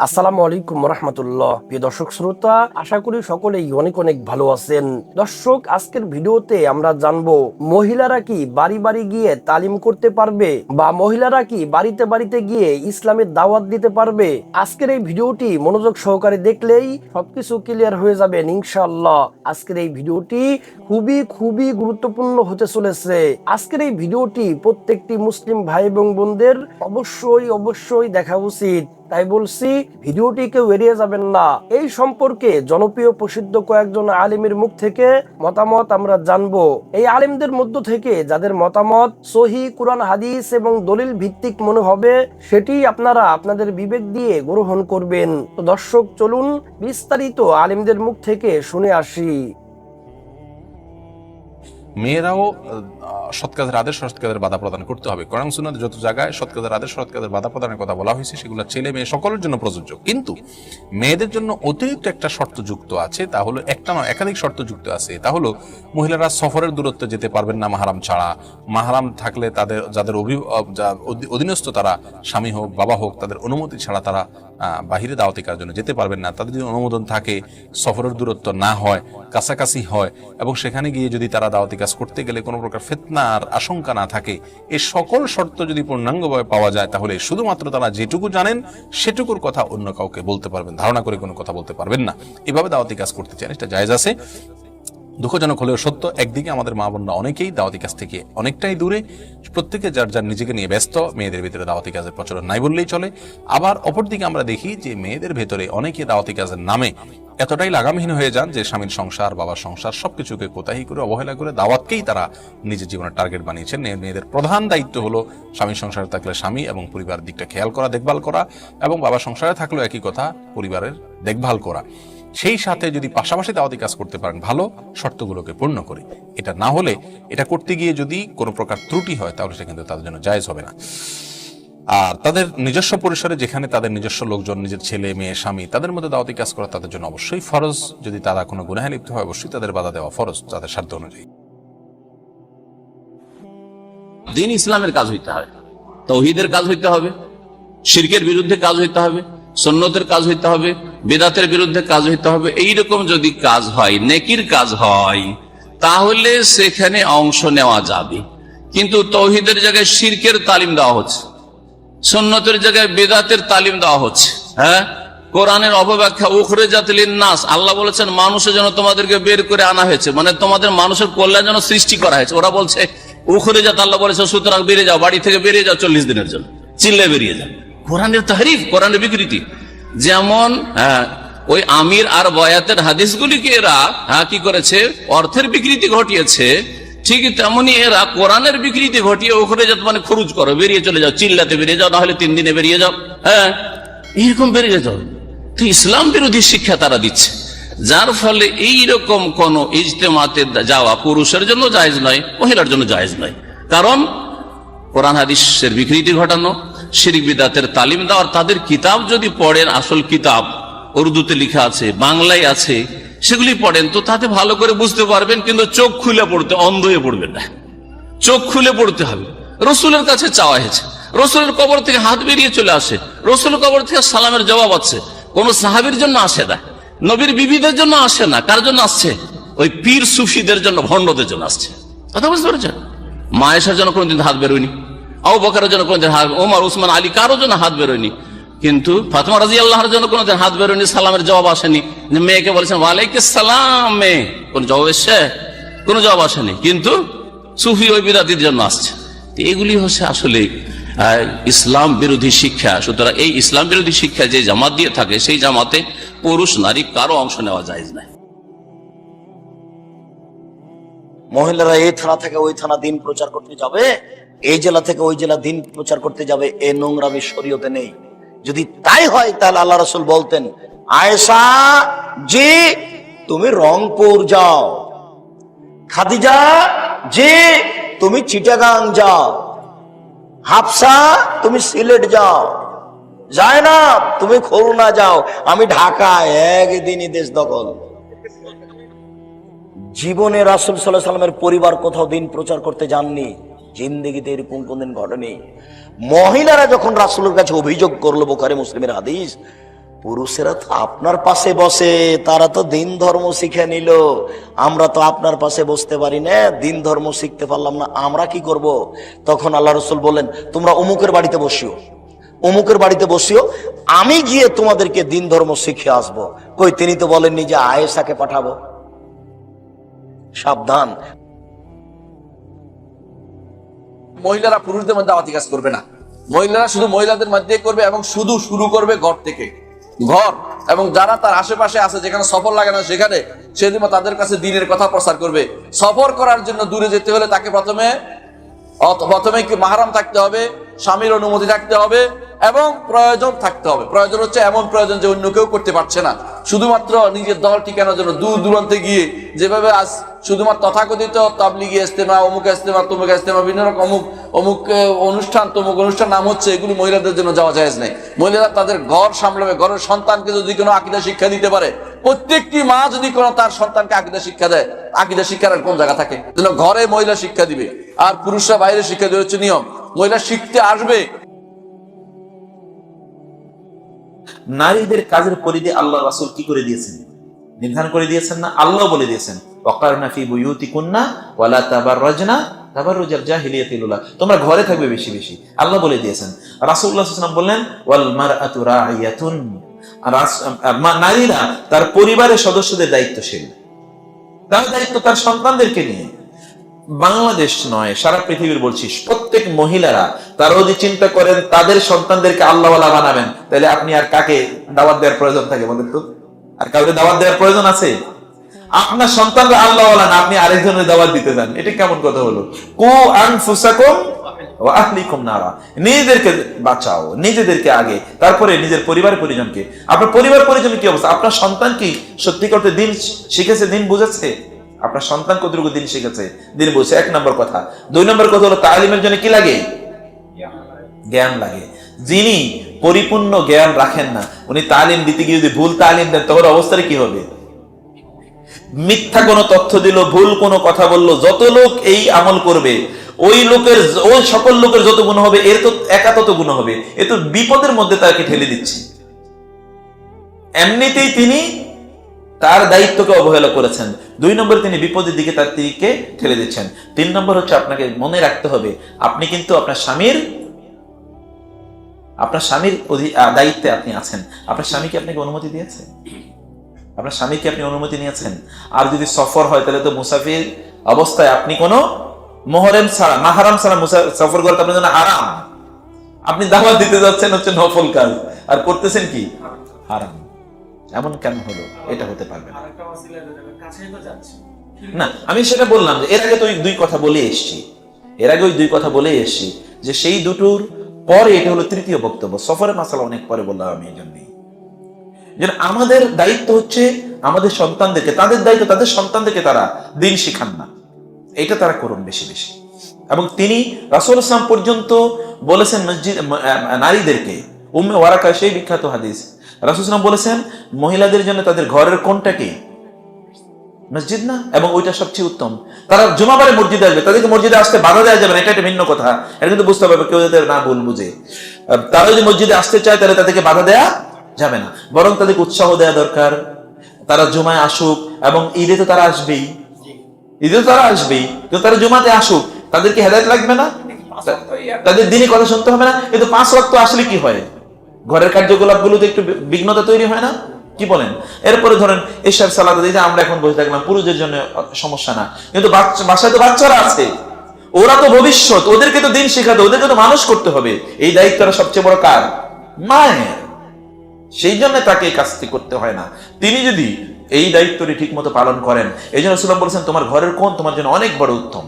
আসসালামু আলাইকুম রহমতুল্লাহ। প্রিয় দর্শক শ্রোতা, আশা করি সকলেই অনেক অনেক ভালো আছেন। দর্শক, আজকের ভিডিওতে আমরা জানব, মহিলারা কি বাড়ি বাড়ি গিয়ে তালিম করতে পারবে বা মহিলারা কি বাড়িতে বাড়িতে গিয়ে ইসলামের দাওয়াত দিতে পারবে? আজকের এই ভিডিওটি মনোযোগ সহকারে দেখলেই সবকিছু ক্লিয়ার হয়ে যাবে ইনশাআল্লাহ। আজকের এই ভিডিওটি খুবই খুবই গুরুত্বপূর্ণ হতে চলেছে। আজকের এই ভিডিওটি প্রত্যেকটি মুসলিম ভাই এবং বোনদের অবশ্যই অবশ্যই দেখা উচিত। তাই বলছি, ভিডিওটি কেউ এড়িয়ে যাবেন না। এই সম্পর্কে জনপ্রিয় প্রসিদ্ধ কয়েকজন আলিমের মুখ থেকে মতামত আমরা জানব। এই আলিমদের মধ্য থেকে যাদের মতামত সহি কোরআন, হাদিস এবং দলিল ভিত্তিক মনে হবে, সেটি আপনারা আপনাদের বিবেক দিয়ে গ্রহণ করবেন। তো দর্শক, চলুন বিস্তারিত আলিমদের মুখ থেকে শুনে আসি। মেয়েরাও আহ, সৎ কাজের আদেশ সৎ কাজের বাধা প্রদান করতে হবে। কোরআন সুন্নাতে যত জায়গায় সৎ কাজের আদেশ সৎ কাজের বাধা প্রদানের কথা বলা হয়েছে সেগুলো ছেলে মেয়ে সকলের জন্য প্রযোজ্য। কিন্তু মেয়েদের জন্য অতিরিক্ত একটা শর্ত যুক্ত আছে তা হলো একটা নয় একাধিক শর্ত যুক্ত আছে। তা হলো মহিলারা সফরের দূরত্বে যেতে পারবেন না মাহারাম ছাড়া। মাহারাম থাকলে তাদের যাদের অধীনস্থ তারা স্বামী হোক বাবা হোক তাদের অনুমতি ছাড়া তারা বাহিরে দাওয়াতি কার জন্য যেতে পারবেন না। তাদের যদি অনুমোদন থাকে, সফরের দূরত্ব না হয়, কাছাকাছি হয়, এবং সেখানে গিয়ে যদি তারা দাওয়াতি কাজ করতে গেলে কোনো প্রকার ফেতনার আশঙ্কা না থাকে এই সকল শর্ত যদি পূর্ণাঙ্গভাবে পাওয়া যায়, তাহলে শুধুমাত্র তারা যেটুকু জানেন, সেটুকুর কথা অন্য কাউকে বলতে পারবেন ধারণা করে কোনো কথা বলতে পারবেন না। এভাবে দাওয়াতি কাজ করতে চান, এটা জায়েজ আছে। দুঃখজনক হলেও সত্য, একদিকে আমাদের মা বোনরা অনেকেই দাওয়াতি কাজ থেকে অনেকটাই দূরে, প্রত্যেকে যার যার নিজেকে নিয়ে ব্যস্ত, মেয়েদের ভিতরে দাওয়াতি কাজের প্রচলন নাই বললেই চলে। আবার অপরদিকে আমরা দেখি যে মেয়েদের ভেতরে অনেকে দাওয়াতি কাজের নামে এতটাই লাগামহীন হয়ে যান যে স্বামীর সংসার, বাবার সংসার সবকিছুকে কোতাহি করে, অবহেলা করে দাওয়াতকেই তারা নিজের জীবনের টার্গেট বানিয়েছেন। মেয়েদের প্রধান দায়িত্ব হলো স্বামীর সংসারে থাকলে স্বামী এবং পরিবার দিকটা খেয়াল করা, দেখভাল করা এবং বাবার সংসারে থাকলেও একই কথা, পরিবারের দেখভাল করা। সেই সাথে যদি পাশাপাশি দাওয়াতি কাজ করতে পারেন, ভালো শর্তগুলোকে পূর্ণ করে। এটা না হলে, এটা করতে গিয়ে যদি কোনো প্রকার ত্রুটি হয়, তাহলে সেটা কিন্তু তাদের জন্য জায়েজ হবে না। আর তাদের নিজস্ব পরিসরে যেখানে তাদের নিজস্ব লোকজন, নিজের ছেলে, মেয়ে, স্বামী, তাদের মধ্যে দাওয়াতি কাজ করা তাদের জন্য অবশ্যই ফরজ। যদি তারা কোনো গুনাহে লিপ্ত হয়, অবশ্যই তাদের বাধা দেওয়া ফরজ, তাদের সাধ্য অনুযায়ী। দিন ইসলামের কাজ হইতে হবে। তৌহিদের কাজ হইতে হবে। শিরকের বিরুদ্ধে কাজ হইতে হবে। সন্ন্যতের কাজ হইতে হবে, বেদাতের বিরুদ্ধে কাজ হইতে হবে। এইরকম যদি কাজ হয়, নেকির কাজ হয়, তাহলে সেখানে অংশ নেওয়া যাবে। কিন্তু তৌহিদের জায়গায় শিরকের তালিম দেওয়া হচ্ছে। সন্ন্যতের জায়গায় বেদাতের তালিম দেওয়া হচ্ছে। হ্যাঁ? কোরআনের অপব্যাখ্যা উখরে জাতিলিন নাস আল্লাহ বলেছেন মানুষের জন্য তোমাদেরকে বের করে আনা হয়েছে মানে তোমাদের মানুষের কল্যাণ যেন সৃষ্টি করা হয়েছে। ওরা বলছে উখরে জাত আল্লাহ বলেছে, সুতরাং বেরিয়ে যাও, বাড়ি থেকে বেরিয়ে যাও চল্লিশ দিনের জন্য। চিল্লে বেরিয়ে যাও। কোরআনের তাহরিফ, কোরআনের বিকৃতি। যেমন হ্যাঁ ওই আমির আর বয়াতের হাদিসগুলিকে এরা হ্যাঁ কি করেছে? অর্থের বিকৃতি ঘটিয়েছে। ঠিক তেমনি এরা কোরআনের বিকৃতি ঘটিয়ে ওখানে যত মানে খরচ করো, বেরিয়ে চলে যাও, চিল্লাতে বেরিয়ে যাও, নাহলে তিন দিনে বেরিয়ে যাও। হ্যাঁ এরকম বেরিয়ে যাও। তো ইসলাম বিরোধী শিক্ষা তারা দিচ্ছে। যার ফলে এই রকম কোন ইজতেমাতে যাওয়া পুরুষের জন্য জায়েজ নয়, মহিলার জন্য জায়েজ নয়। কারণ কোরআন হাদিসের বিকৃতি ঘটানো শিরিক বিদাতের তালিম দেওয়ার তাদের কিতাব যদি পড়েন, আসল কিতাব, উর্দুতে লেখা আছে, বাংলায় আছে, সেগুলি পড়েন, তো তাতে ভালো করে বুঝতে পারবেন, কিন্তু চোখ খুলে পড়তে অন্ধ হয়ে পড়বেন না। চোখ খুলে পড়তে হবে। রসুলের কাছে চাওয়া হয়েছে। রসুলের কবর থেকে হাত বেরিয়ে চলে আসে। রসুলের কবর থেকে সালামের জবাব আছে। কোন সাহাবির জন্য আসে না। নবীর বিবিদের জন্য আসে না। কার জন্য আসছে? ওই পীর সুফিদের জন্য, ভণ্ডদের জন্য আসছে। কথা বুঝতে পেরেছেন? মায়েশার জন্য কোনোদিন হাত বেরোয়নি। জন্য হাত উসমান, আলী কারোর জন্য হাত বেরোয়নি। কিন্তু ফাতেমা রাজি আল্লাহর জন্য হাত বেরোয়নি, সালামের জবাব আসেনি। মেয়েকে বলেছেন কোন জবাব এসছে? জবাব আসেনি। কিন্তু সুফি ওই জন্য আসছে। এগুলি হচ্ছে আসলে ইসলাম বিরোধী শিক্ষা। সুতরাং এই ইসলাম বিরোধী শিক্ষা যে জামাত দিয়ে থাকে, সেই জামাতে পুরুষ, নারী কারও অংশ নেওয়া যায় না মহিলারা এই থানা থেকে ওই থানা দিন প্রচার করতে যাবে? এই জেলা থেকে ওই জেলা দিন প্রচার করতে যাবে, এ নোংরামি শরীয়তে নেই। যদি তাই হয়, তাহলে আল্লাহ রসুল বলতেন, আয়েশা জি তুমি রংপুর যাও, খাদিজা জি তুমি চিটাগাং যাও, হাফসা, তুমি সিলেট যাও যায় না তুমি খুলনা যাও, আমি ঢাকা একদিনই দেশ দখল। জীবনে রাসুল সাল্লাহ সাল্লামের পরিবার কোথাও দিন প্রচার করতে যাননি। জিন্দিগিতে এরকম কোনদিন ঘটেনি। মহিলারা যখন রাসুলের কাছে অভিযোগ করল, বোখারে মুসলিমের হাদিস, পুরুষেরা তো আপনার পাশে বসে, তারা তো দিন ধর্ম শিখে নিল। আমরা তো আপনার পাশে বসতে পারি না, দিন ধর্ম শিখতে পারলাম না, আমরা কি করব? তখন আল্লাহ রসুল বললেন, তোমরা অমুকের বাড়িতে বসিও, অমুকের বাড়িতে বসিও, আমি গিয়ে তোমাদেরকে দিন ধর্ম শিখে আসব। কই, তিনি তো বলেননি যে আয়েশাকে পাঠাবো? সাবধান মহিলারা পুরুষদের মধ্যে দাওয়াতি কাজ করবে না। মহিলারা শুধু মহিলাদের মধ্যে করবে এবং শুধু শুরু করবে ঘর থেকে। ঘর এবং যারা তার আশেপাশে আছে, যেখানে সফর লাগে না, সেখানে সেদিন তাদের কাছে দিনের কথা প্রচার করবে। সফর করার জন্য দূরে যেতে হলে তাকে প্রথমে প্রথমে কি মাহারাম থাকতে হবে, স্বামীর অনুমতি থাকতে হবে এবং প্রয়োজন থাকতে হবে। প্রয়োজন হচ্ছে এমন প্রয়োজন যে অন্য কেউ করতে পারছে না। শুধুমাত্র নিজের দল ঠিকানোর জন্য দূর দূরান্তে গিয়ে যেভাবে আজ শুধুমাত্র তথাকথিত তাবলিগি ইস্তেমা অমুক ইস্তেমা তমুক ইস্তেমা বিভিন্ন রকম অমুক অমুক অনুষ্ঠান, তমুক অনুষ্ঠান নাম হচ্ছে এগুলি মহিলাদের জন্য যাওয়া যায় নেই। মহিলারা তাদের ঘর সামলাবে। ঘরের সন্তানকে যদি কোনো আকিদা শিক্ষা দিতে পারে, প্রত্যেকটি মা যদি কোনো তার সন্তানকে আকিদা শিক্ষা দেয়, আকিদা শিক্ষার আর কোন জায়গা থাকে? যেন ঘরে মহিলা শিক্ষা দিবে। আর পুরুষরা বাইরে শিক্ষা দেওয়া হচ্ছে নিয়ম। মহিলা শিখতে আসবে নারীদের কাজের পরিধি আল্লাহ রাসূল কি করে দিয়েছেন? নির্ধারণ করে দিয়েছেন না? আল্লাহ বলে দিয়েছেন তোমরা ঘরে থাকবে বেশি বেশি। আল্লাহ বলে দিয়েছেন। সাল্লাল্লাহু বললেন নারীরা তার পরিবারের সদস্যদের দায়িত্বশীল। তার দায়িত্ব তার সন্তানদেরকে নিয়ে। বাংলাদেশ নয়, সারা পৃথিবীর বলছি, প্রত্যেক মহিলারা তারা যদি চিন্তা করেন তাদের সন্তানদেরকে আল্লাহওয়ালা বানাবেন, তাহলে আপনি আর কাকে দাওয়াত দেওয়ার প্রয়োজন থাকে বলেন তো? আর কাউকে দাওয়াত দেওয়ার প্রয়োজন আছে? আপনার সন্তানরা আল্লাহওয়ালা না, আপনি আরেকজনের দাওয়াত দিতে যান। এটা কেমন কথা হলো? কু আনফুসাকুম ওয়া নিজেদেরকে বাঁচাও, নিজেদেরকে আগে, তারপরে নিজের পরিবার পরিজনকে। আপনার পরিবার পরিজনের কি অবস্থা? আপনার সন্তান কি সত্যি করতে দিন শিখেছে, দিন বুঝেছে? আপনার সন্তান কতটুকু দিন শিখেছে? দিন বুঝছে এক নম্বর কথা। দুই নম্বর কথা হলো, তালিমের জন্য কি লাগে? জ্ঞান লাগে। যিনি পরিপূর্ণ জ্ঞান রাখেন না, উনি তালিম দিতে গিয়ে যদি ভুল তালিম দেন, তখন অবস্থাটা কি হবে? মিথ্যা কোনো তথ্য দিল, ভুল কোনো কথা বলল, যত লোক এই আমল করবে, ওই লোকের, ওই সকল লোকের যত গুণ হবে, এর তো একা তত গুণ হবে। এ তো বিপদের মধ্যে তাকে ঠেলে দিচ্ছে। এমনিতেই তিনি তার দায়িত্বকে অবহেলা করেছেন। দুই নম্বর তিনি বিপদের দিকে তার দিকে ঠেলে দিচ্ছেন। তিন নম্বর হচ্ছে আপনাকে মনে রাখতে হবে, আপনি কিন্তু আপনার স্বামীর আপনার স্বামীর দায়িত্বে আপনি আছেন। আপনার স্বামীকে আপনাকে অনুমতি দিয়েছে? আপনার স্বামীকে আপনি অনুমতি নিয়েছেন? আর যদি সফর হয়, তাহলে তো মুসাফির অবস্থায় আপনি কোনো মোহরেম ছাড়া, মাহারাম ছাড়া সফর করা আপনার জন্য আরাম আপনি দাওয়াত দিতে যাচ্ছেন হচ্ছে নফল কাজ। আর করতেছেন কি? হারাম। এমন কেন হলো? এটা হতে পারবে না। না আমি সেটা বললাম যে এর আগে তো দুই কথা বলে এসেছি। এর আগে ওই দুই কথা বলে এসেছি যে সেই দুটোর পরে এটা হলো তৃতীয় বক্তব্য। সফরের মাসালা অনেক পরে বললাম আমি এই জন্যই যেন আমাদের দায়িত্ব হচ্ছে আমাদের সন্তানদেরকে তাদের দায়িত্ব তাদের সন্তানদেরকে তারা দিন শিখান না। এটা তারা করুন বেশি বেশি। এবং তিনি রাসুল ইসলাম পর্যন্ত বলেছেন মসজিদ নারীদেরকে। উম্মে ওয়ারাকা সেই বিখ্যাত হাদিস। রাসুল ইসলাম বলেছেন মহিলাদের জন্য তাদের ঘরের কোনটা কি? মসজিদ না? এবং ওইটা সবচেয়ে উত্তম। তারা জুমাবারে মসজিদে আসবে তাদেরকে মসজিদে আসতে বাধা দেওয়া যাবে না এটা একটা ভিন্ন কথা। এটা কিন্তু বুঝতে হবে কেউ যাতে না ভুল বুঝে। তারা যদি মসজিদে আসতে চায় তাহলে তাদেরকে বাধা দেয়া যাবে না। বরং তাদেরকে উৎসাহ দেওয়া দরকার। তারা জুমায় আসুক এবং ঈদে তো তারা আসবেই। ঈদে তো তারা আসবেই। তো তারা জুমাতে আসুক তাদেরকে হেদায়ত লাগবে না? তাদের দিনে কথা শুনতে হবে না কিন্তু পাঁচ রক্ত আসলে কি হয়? ঘরের কার্যকলাপ গুলোতে একটু বিঘ্নতা তৈরি হয় না? কি বলেন? এরপরে ধরেন এশার সালাদ দিতে আমরা এখন বসে থাকলাম, পুরুষদের জন্য সমস্যা না। কিন্তু বাসায় তো বাচ্চারা আছে। ওরা তো ভবিষ্যৎ, ওদেরকে তো দিন শেখাতে, ওদেরকে তো মানুষ করতে হবে। এই দায়িত্বটা সবচেয়ে বড় কার? মায়ের। সেই জন্য তাকে এই কাজটি করতে হয় না। তিনি যদি এই দায়িত্বটি ঠিক মতো পালন করেন, এই জন্য সুলাম বলেছেন, তোমার ঘরের কোন তোমার জন্য অনেক বড় উত্তম।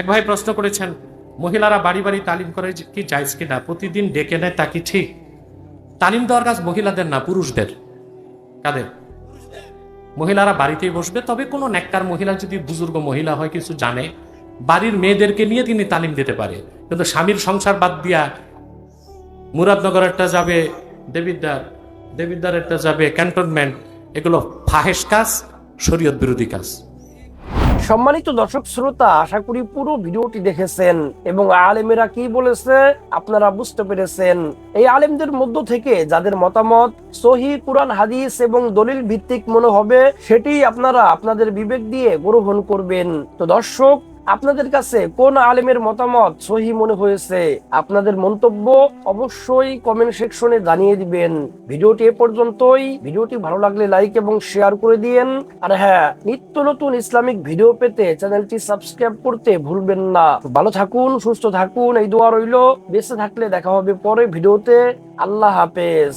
এক ভাই প্রশ্ন করেছেন, মহিলারা বাড়ি বাড়ি তালিম করে যে কি জায়জ কিনা? প্রতিদিন ডেকে নেয় তা কি ঠিক? তালিম দেওয়ার কাজ মহিলাদের না, পুরুষদের? কাদের? মহিলারা বাড়িতেই বসবে, তবে কোনো নেককার মহিলা যদি বুজুর্গ মহিলা হয়, কিছু জানে, বাড়ির মেয়েদেরকে নিয়ে তিনি তালিম দিতে পারে। কিন্তু স্বামীর সংসার বাদ দিয়া মুরাদনগর একটা যাবে দেবিদ্দার দেবিদ্দার একটা যাবে, ক্যান্টনমেন্ট, এগুলো ফাহেস কাজ, শরীয়ত বিরোধী কাজ। সম্মানিত দর্শক শ্রোতা, আশা করি পুরো ভিডিওটি দেখেছেন এবং আলেমেরা কি বলেছে আপনারা বুঝতে পেরেছেন। এই আলেমদের মধ্য থেকে যাদের মতামত সহি কুরআন, হাদিস এবং দলিল ভিত্তিক মনে হবে, সেটি আপনারা আপনাদের বিবেক দিয়ে গ্রহণ করবেন। তো দর্শক আপনাদের কাছে কোন আলেমের মতামত সহি মনে হয়েছে? আপনাদের মন্তব্য অবশ্যই কমেন্ট সেকশনে জানিয়ে দিবেন। ভিডিওটি এ পর্যন্তই। ভিডিওটি ভালো লাগলে লাইক এবং শেয়ার করে দিয়েন। আর হ্যাঁ নিত্য নতুন ইসলামিক ভিডিও পেতে চ্যানেলটি সাবস্ক্রাইব করতে ভুলবেন না। ভালো থাকুন, সুস্থ থাকুন, এই দোয়া রইল। বেঁচে থাকলে দেখা হবে পরে ভিডিওতে। আল্লাহ হাফেজ।